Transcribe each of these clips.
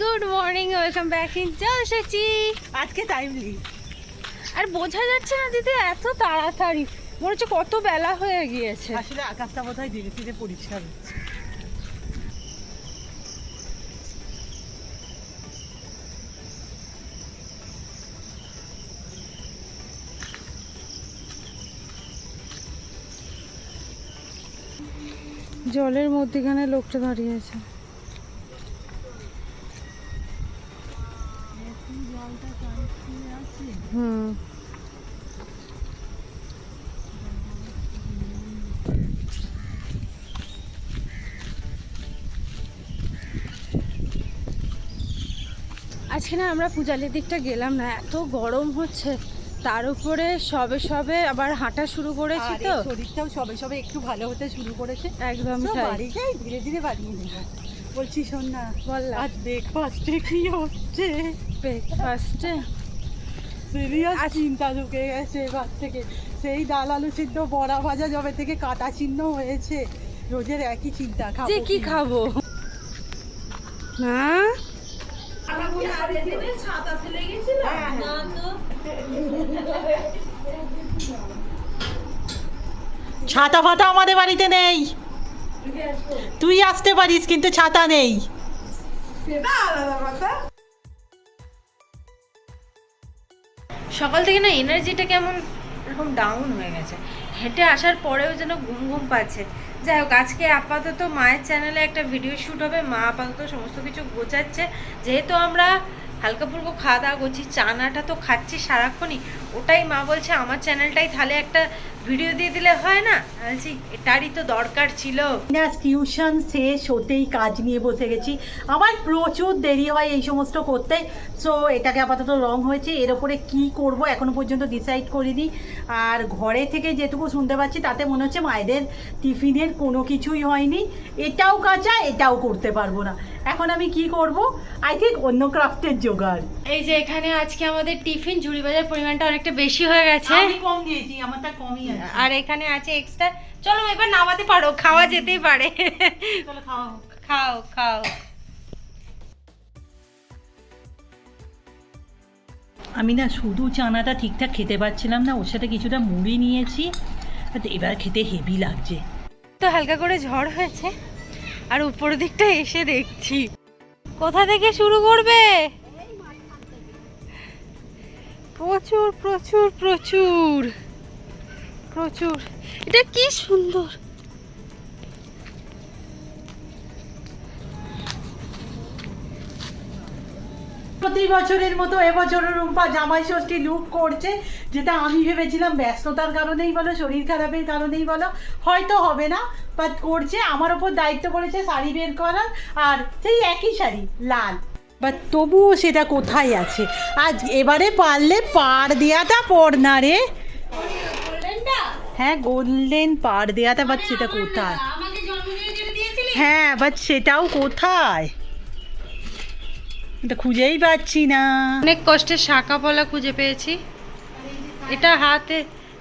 Good morning welcome back in জলসচি আজকে timely আর বোঝা যাচ্ছে না দিদি এত তাড়াতাড়ি। মনে হচ্ছে কত বেলা হয়ে গিয়েছে। আসলে আকাশটা বোধ হয় ধীরে ধীরে পরিষ্কার হচ্ছে। জলের মধ্যেখানে লোকটা দাঁড়িয়ে আছে। আজকে না আমরা পূজালির দিকটা গেলাম না এত গরম হচ্ছে। তার উপরে সবে সবে আবার হাঁটা শুরু করেছি তো। শরীরটাও সবে সবে একটু ভালো হতে শুরু করেছে। একদম বাড়ি যাই ধীরে ধীরে বাড়িয়ে নেব। বলছি শোন না বল। আজ ব্রেকফাস্টে কি হচ্ছে? ব্রেকফাস্টে সিরিয়াস চিন্তা ঢুকে গেছে এবার থেকে। সেই ডাল আলু সিদ্ধ বড়া ভাজা জবে থেকে কাটা চিহ্ন হয়েছে। রোজের একই চিন্তা খাব কি খাব? ছাতা ফাতা আমাদের বাড়িতে নেই। তুই আসতে পারিস, কিন্তু ছাতা নেই। সকাল থেকে না এনার্জিটা কেমন এরকম ডাউন হয়ে গেছে। হেঁটে আসার পরেও যেন ঘুম ঘুম পাচ্ছে। যাই হোক, আজকে আপাতত মায়ের চ্যানেলে একটা ভিডিও শ্যুট হবে। মা আপাতত সমস্ত কিছু গোছাচ্ছে। যেহেতু আমরা হালকা ফুলকো খাওয়া দাওয়া করছি। চানাটা তো খাচ্ছি সারাক্ষণই। ওটাই মা বলছে আমার চ্যানেলটাই তাহলে একটা ভিডিও দিয়ে দিলে হয় না? বলছি এটারই তো দরকার ছিল। না টিউশন শেষ হতেই কাজ নিয়ে বসে গেছি। আমার প্রচুর দেরি হয় এই সমস্ত করতে সো এটাকে আপাতত রং হয়েছে। এর ওপরে কি করব এখনও পর্যন্ত ডিসাইড করিনি। আর ঘরে থেকে যেটুকু শুনতে পাচ্ছি তাতে মনে হচ্ছে মায়েদের টিফিনের কোনো কিছুই হয়নি। এটাও কাঁচা এটাও করতে পারব না। এখন আমি কি করব? আই থিঙ্ক অন্য ক্রাফটের জোগাড়। এই যে এখানে আজকে আমাদের টিফিন ঝুড়ি বাজার পরিমাণটা অনেকটা বেশি হয়ে গেছে। আমি কম দিয়েছি আমারটা কমই আছে। আর এখানে আছে এক্সট্রা চলো এবার নামাতে পারো খাওয়া যেতেই পারে। চলো হোক। খাও খাও। আমি না শুধু চানাটা ঠিকঠাক খেতে পারছিলাম না ওর সাথে কিছুটা মুড়ি নিয়েছি। এবার খেতে হেভি লাগছে। তো হালকা করে ঝড় হয়েছে আর উপর দিকটা এসে দেখছি। কোথা থেকে শুরু করবে? প্রচুর প্রচুর প্রচুর। প্রচুর। এটা কি সুন্দর। প্রতি বছরের মতো এবছরও রুম্পা জামাই ষষ্ঠী লুক করছে, যেটা আমি ভেবেছিলাম ব্যস্ততার কারণেই বলো, শরীর খারাপের কারণেই বলো, হয়তো হবে না বাট করছে, আমার ওপর দায়িত্ব করেছে শাড়ি বের করার, আর সেই একই শাড়ি, লাল। বাট তবুও সেটা কোথায় আছে? আজ এবারে পারলে পাড় দেওয়াটা পর না রে। হ্যাঁ গোল্ডেন পাড় দেওয়াটা বাট সেটা কোথায়? হ্যাঁ বাট সেটাও কোথায়? এটা খুঁজেই পাচ্ছি না। অনেক কষ্টে শাঁকা পলা খুঁজে পেয়েছি। এটা হাতে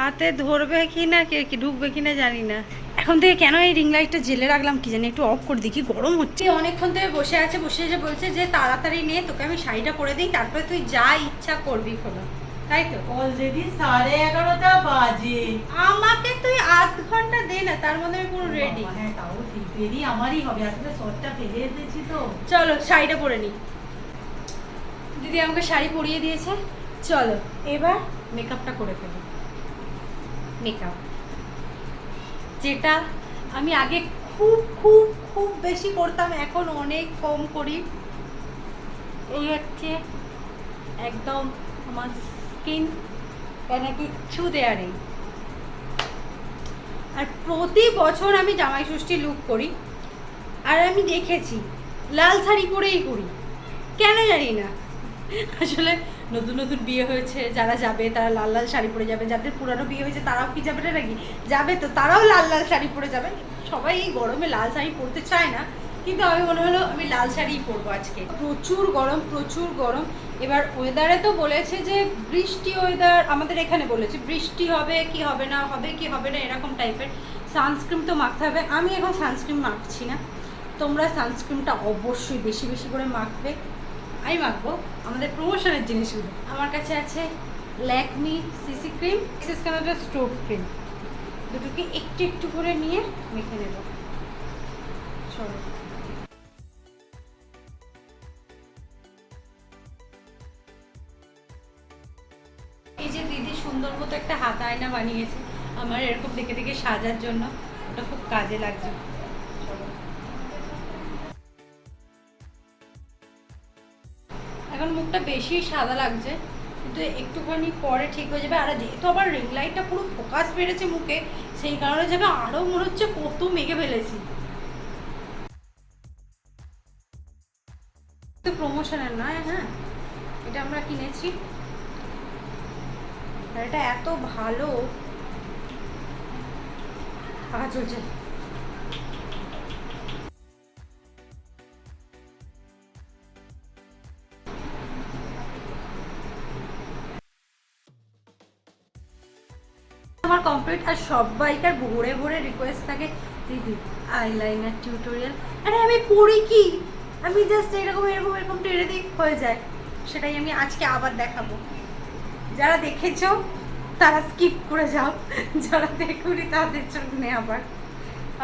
হাতে ধরবে কি না কি, ঢুকবে কি না জানি না। এখন থেকে কেন এই রিং লাইটটা জেলে রাখলাম কি জানি একটু অফ করে দেখি গরম হচ্ছে। অনেকক্ষণ থেকে বসে আছে বসে এসে বলছে যে তাড়াতাড়ি নে তোকে আমি শাড়িটা পরে দিই তারপরে তুই যা ইচ্ছা করবি খোলো। তাই তো? অলরেডি সাড়ে এগারোটা বাজে। আমাকে তুই আধ ঘণ্টা দে না তার মধ্যে আমি পুরো রেডি হ্যাঁ তাও ঠিক। দেরি আমারই হবে আসলে শর্টটা ফেলে এসেছি তো। চলো শাড়িটা পরে নিই দিদি আমাকে শাড়ি পরিয়ে দিয়েছে। চলো এবার মেকআপটা করে ফেলি। মেকআপ যেটা আমি আগে খুব খুব খুব বেশি করতাম, এখন অনেক কম করি। এই হচ্ছে একদম আমার স্কিন কেন কিচ্ছু দেয়া নেই। আর প্রতি বছর আমি জামাই ষষ্ঠী লুক করি, আর আমি দেখেছি, লাল শাড়ি পরেই করি। কেন জানি না। আসলে নতুন নতুন বিয়ে হয়েছে, যারা যাবে তারা লাল লাল শাড়ি পরে যাবে, যাদের পুরানো বিয়ে হয়েছে তারাও কি যাবে না নাকি? যাবে তো, তারাও লাল লাল শাড়ি পরে যাবে। সবাই এই গরমে লাল শাড়ি পরতে চায় না, কিন্তু আমি মনে হলো আমি লাল শাড়িই পরবো আজকে। প্রচুর গরম প্রচুর গরম। এবার ওয়েদারে তো বলেছে যে বৃষ্টি ওয়েদার আমাদের এখানে বলেছে, বৃষ্টি হবে, কি হবে না হবে, কি হবে না, এরকম টাইপের সানস্ক্রিন তো মাখতে হবে। আমি এখন সানস্ক্রিন মাখছি না। তোমরা সানস্ক্রিনটা অবশ্যই বেশি বেশি করে মাখবে। আমি মাখবো। আমাদের প্রমোশনের জিনিসগুলো আমার কাছে আছে ল্যাকমি সিসি ক্রিম এক্সেস কানাডা স্টোভ ক্রিম দুটোকে একটু একটু করে নিয়ে মেখে নেব। চলো। এই যে দিদি সুন্দর মতো একটা হাত আয়না বানিয়েছে, আমার এরকম দেখে দেখে সাজার জন্য, ওটা খুব কাজে লাগছে। এখন বেশি সাদা লাগছে, কিন্তু একটুখানি পরে ঠিক হয়ে যাবে। আর যেহেতু আবার রিং লাইটটা পুরো ফোকাস বেড়েছে মুখে, সেই কারণে যেন আরও মনে হচ্ছে কত মেঘে ফেলেছি। তো প্রমোশনের নয় হ্যাঁ? এটা আমরা কিনেছি। আর এটা এত ভালো। পাখা চলছে কমপ্লিট আর সবাইকার ভরে ভরে রিকোয়েস্ট থাকে, দিদি আইলাইনার টিউটোরিয়াল আরে আমি পড়ি কি? আমি জাস্ট এরকম এরকম এরকম টেনে দিই হয়ে যায়। সেটাই আমি আজকে আবার দেখাবো। যারা দেখেছ, তারা স্কিপ করে যাও। যারা দেখুনি, তাদের জন্য আবার।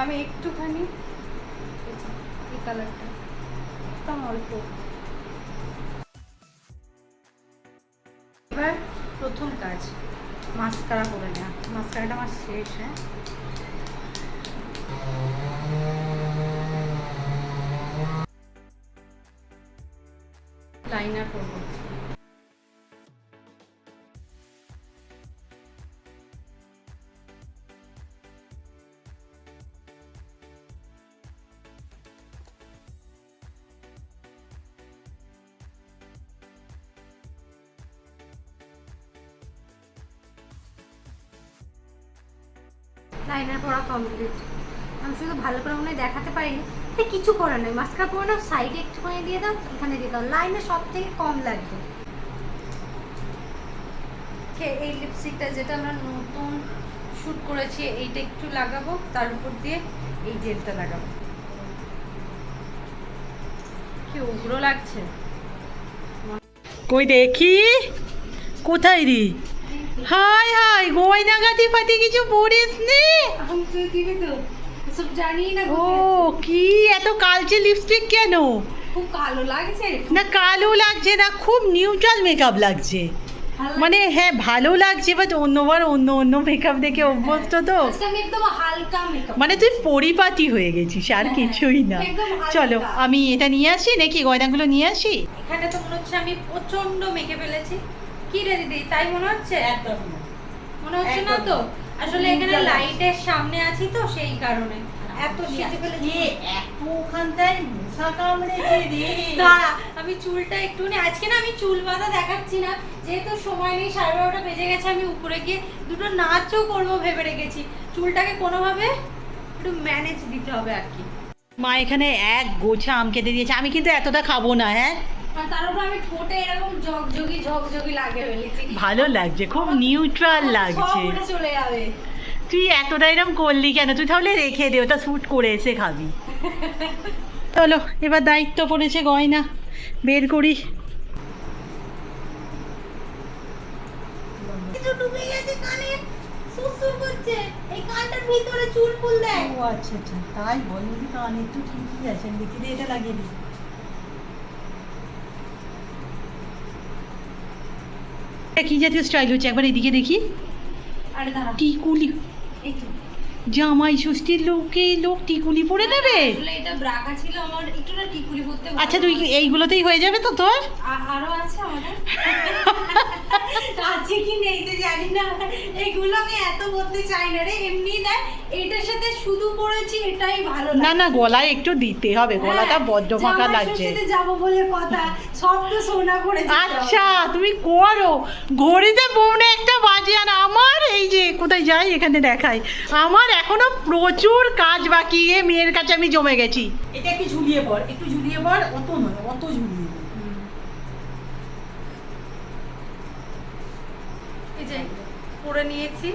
আমি একটুখানি এই কালারটা একদম অল্প। এবার প্রথম কাজ। মাস্কারা করে নেওয়া মাস্কারাটা আমার শেষ হ্যাঁ। লাইনার করব। লাইনার পড়া কমপ্লিট আমি শুধু ভালো করে মনে হয় দেখাতে পারিনি। তাই কিছু করার নেই মাস্কারা পরে নাও সাইডে একটুখানি দিয়ে দাও এখানে দিয়ে দাও। লাইনে সব থেকে কম লাগবে। কে এই লিপস্টিকটা যেটা আমরা নতুন শ্যুট করেছি এইটা একটু লাগাবো তার উপর দিয়ে এই জেলটা লাগাবো। কি উগ্র লাগছে। কই দেখি? কোথায় রে? হাই হাই গয়নাগাতি ফাটি কিছু পড়িস নে। সব জানি না ও কি এত কালচে লিপস্টিক কেন? খুব কালো লাগছে। না কালো লাগছে না খুব নিউট্রাল মেকআপ লাগছে। মানে হ্যাঁ ভালো লাগছে বাট অন্যবার অন্য অন্য মেকআপ দেখে অভ্যস্ত তো। মানে তুই পরিপাটি হয়ে গেছিস আর হ্যাঁ, কিছুই না। চলো আমি এটা নিয়ে আসি নাকি গয়নাগুলো নিয়ে আসি? এখানে তো মনে হচ্ছে আমি প্রচণ্ড মেখে ফেলেছি। কি রে দিদি? তাই মনে হচ্ছে? একদম মনে হচ্ছে না তো? আসলে এখানে লাইটের সামনে আছি তো সেই কারণে। এত সেজে ফেলেছি। এত ওখানটায় মশা কামড়েছে রে দাঁড়া আমি চুলটা একটুখানি আজকে না আমি চুল বাঁধা দেখাচ্ছি না। যেহেতু সময় নেই সাড়ে বারোটা বেজে গেছে আমি উপরে গিয়ে দুটো নাচও করব ভেবে রেখেছি। চুলটাকে কোনোভাবে একটু ম্যানেজ দিতে হবে আর কি। মা এখানে এক গোছা আম কেটে দিয়েছে। আমি কিন্তু এতটা খাব না হ্যাঁ? এরকম ভালো লাগছে খুব নিউট্রাল লাগছে। তুই এতটা এরম করলি কেন? তুই তাহলে রেখে দে ওটা শ্যুট করে এসে খাবি। চলো এবার দায়িত্ব পড়েছে গয়না। বের করি। ডুবে গেছে কানে সুসুর করছে। কানটার ভিতরে চুল ফুল দেয়। ও আচ্ছা আচ্ছা তাই বলি কানে একটু ঠিকই আছে দেখি দিয়ে এটা লাগিয়ে দিই। কি জাতীয় স্টাইল হচ্ছে? একবার এদিকে দেখি। আরে দাঁড়া টিকুলি। এই তো। জামাই ষষ্ঠীর লোকে লোক টিকুলি পরে নেবে আসলে এটা ব্রাকা ছিল আমার একটু না টিকুলি পরতে আচ্ছা তুই। এইগুলোতেই হয়ে যাবে তো তোর? আরও আছে আমাদের আছে কি নেই তো জানি না এগুলো আমি এত করতে চাই না রে। এমনি দেখ এটার সাথে শুধু পরেছি এটাই ভালো না না গলায় একটু দিতে হবে গলাটা হ্যাঁ, বড্ড ফাঁকা লাগছে। যাব বলে কথা সব তো সোনা করে আচ্ছা তুমি করো। ঘড়িতে বউনে একটা বাজে আর আমার এই যে কোথায় যাই এখানে দেখাই। আমার এখনও প্রচুর কাজ বাকি এ মেয়ের কাছে আমি জমে গেছি। এটা একটু ঝুলিয়ে পড় একটু ঝুলিয়ে পড় অত নয় অত ঝুলিয়ে যে পরে নিয়েছি।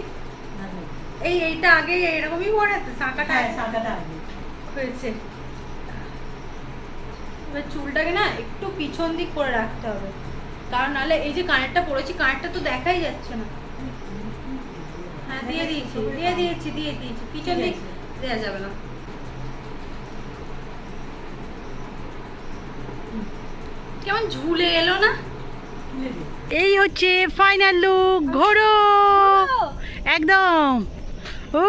এই এইটা আগে এরকমই শাঁকাটা হ্যাঁ আগে। হয়েছে। এবার চুলটাকে না একটু পিছন দিক করে রাখতে হবে। কারণ নাহলে এই যে কানেরটা পড়েছি কানেরটা তো দেখাই যাচ্ছে না। হ্যাঁ দিয়ে দিয়েছি দিয়ে দিয়েছি দিয়ে দিয়েছি। পিছন দিক দেওয়া যাবে না। কেমন ঝুলে এলো না? এই হচ্ছে ফাইনাল লুক ঘোরো একদম! ও!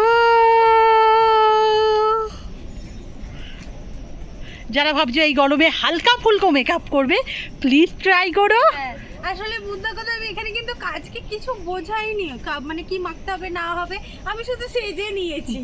যারা ভাবছ এই গরমে হালকা ফুলকো মেকআপ করবে প্লিজ ট্রাই করো। হ্যাঁ, আসলে বুদ্ধ কথা আমি এখানে কিন্তু কাজকে কিছু বোঝাইনি মানে কি মাখতে হবে না হবে আমি শুধু সেজে নিয়েছি।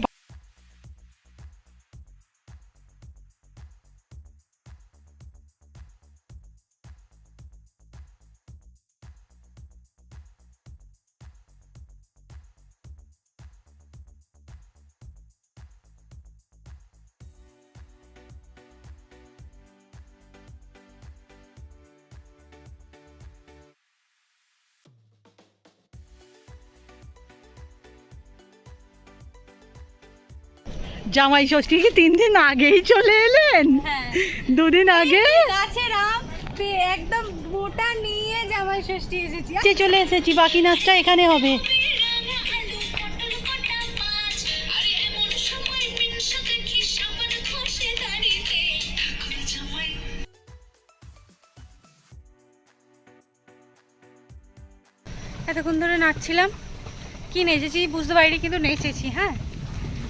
জামাই ষষ্ঠী কি তিন দিন আগেই চলে এলেন? হ্যাঁ। দুদিন আগে? একদম নিয়ে জামাই ষষ্ঠী এসেছি। চলে এসেছি বাকি নাচটা এখানে হবে। এতক্ষণ ধরে নাচছিলাম। কি নেচেছি বুঝতে পারিনি কিন্তু নেচেছি হ্যাঁ?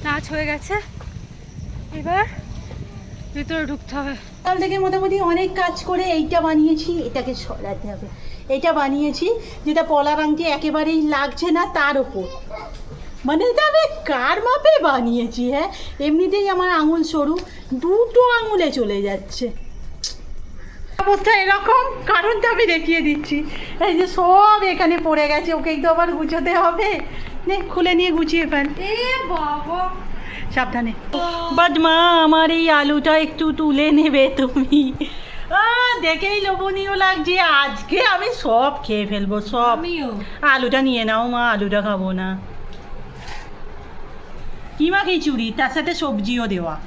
নাচ হয়ে গেছে। এবার ভিতরে ঢুকতে হবে। কাল থেকে মোটামুটি অনেক কাজ করে এইটা বানিয়েছি এটাকে সরাতে হবে। এটা বানিয়েছি যেটা পলার আংটি একেবারেই লাগছে না তার ওপর। মানে এটা আমি কার মাপে বানিয়েছি হ্যাঁ? এমনিতেই আমার আঙুল সরু দুটো আঙুলে চলে যাচ্ছে। অবস্থা এরকম কারণটা আমি দেখিয়ে দিচ্ছি। এই যে সব এখানে পড়ে গেছে ওকেই তো আবার গুছোতে হবে। নে খুলে নিয়ে গুছিয়ে ফেল। এ বাবা! সাবধানে। বাট মা আমার এই আলুটা একটু তুলে নেবে তুমি। আহ, দেখেই লোভনীয় লাগছে। আজকে আমি সব খেয়ে ফেলব সব। আলুটা নিয়ে নাও মা আলুটা খাব না। কি কিমা খিচুড়ি তার সাথে সবজিও দেওয়া।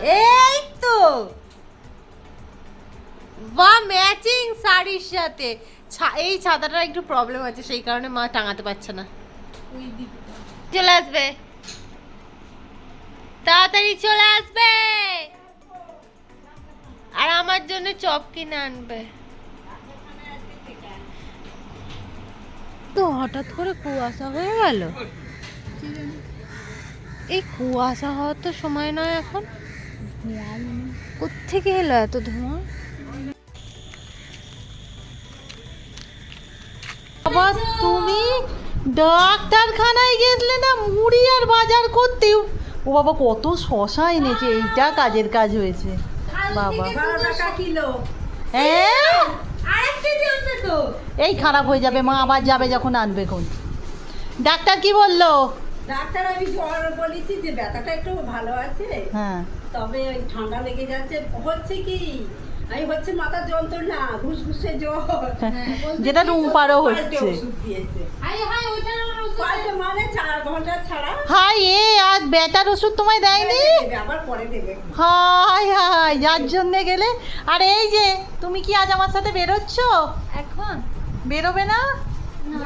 এই তো। বা ম্যাচিং শাড়ির সাথে। ছা- এই ছাতাটার একটু প্রবলেম আছে সেই কারণে মা টাঙাতে পারছে না। চলে আসবে। তাড়াতাড়ি চলে আসবে। আর আমার জন্য চপ কিনে আনবে। তো হঠাৎ করে কুয়াশা হয়ে গেল? এই কুয়াশা হওয়ার তো সময় নয় এখন। কোত্থেকে এলো এত ধোঁয়া? তুমি ডাক্তারখানায় গেছলে না মুড়ি আর বাজার করতে ও বাবা কত শশা এনেছে এইটা কাজের কাজ হয়েছে। বাবা। হ্যাঁ? এই খারাপ হয়ে যাবে মা আবার যাবে যখন আনবে কোন ডাক্তার কি বলল? ডাক্তার আমি জ্বর বলেছি যে ব্যথাটা একটু ভালো আছে। হ্যাঁ। তবে ওই ঠান্ডা লেগে যাচ্ছে। হচ্ছে কি আমি হচ্ছে মাথার যন্ত্রণা ঘুষঘুষে জ্বর। যেটা রুমপারও হচ্ছে। পাল্টে মানে চার ঘণ্টা ছাড়া। হাই এ আজ বেটার ওষুধ তোমায় দেয়নি? দেবে, আবার পরে দেবে। হাই হাই যার জন্যে গেলে। আর এই যে তুমি কি আজ আমার সাথে বেরোচ্ছ? এখন? বেরোবে না? না,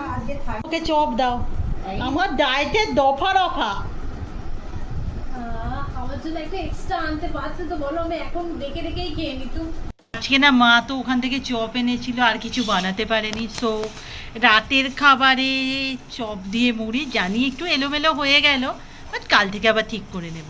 ওকে চপ দাও। আমার ডায়েটের দফা রফা। আমার জন্য একটা এক্সট্রা আনতে পারছে তো বলো আমি এখন দেখে দেখেই খেয়ে নিতুম আজকে না মা তো ওখান থেকে চপ এনেছিল, আর কিছু বানাতে পারেনি। সো রাতের খাবারে চপ দিয়ে মুড়ি জানি একটু এলোমেলো হয়ে গেল বাট কাল থেকে আবার ঠিক করে নেব।